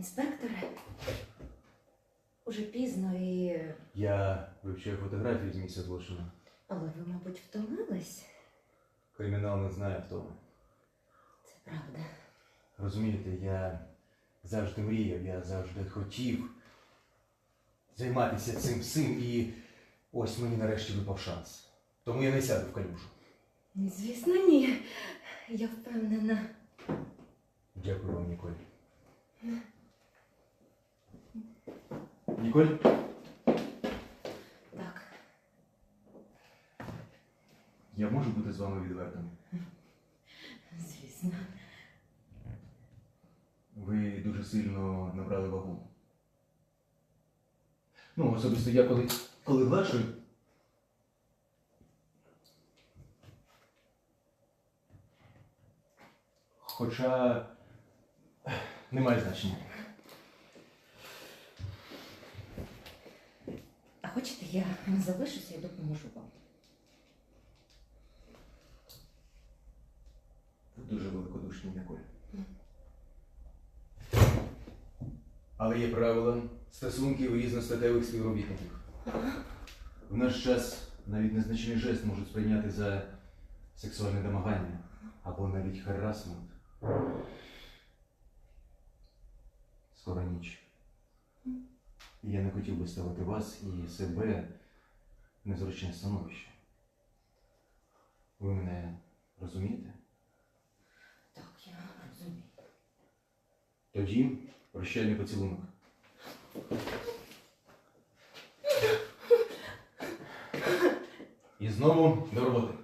Інспекторе, уже пізно і. Я вивчаю фотографії з місця злочину. Але ви, мабуть, втомились? Кримінал не знає втоми. Це правда. Розумієте, я завжди мріяв, я завжди хотів займатися цим всім, і ось мені нарешті випав шанс. Тому я не сяду в калюжу. Звісно, ні. Я впевнена. Дякую вам, Ніколь. Ніколь? Так, Я можу бути з вами відвертим. звісно. Ви дуже сильно набрали вагу. Ну, особисто я коли, коли глашую. Хоча немає значення. Хочете, я залишуся і допоможу вам. Дуже великодушні, Ніколь. Але є правила стосунків різностатевих співробітників. В наш час навіть незначний жест можуть сприйняти за сексуальне домагання або навіть харасмент. Скоро ніч. І я не хотів би ставити вас і себе в незручне становище. Ви мене розумієте? Так, я розумію. Тоді прощальний поцілунок. І знову до роботи.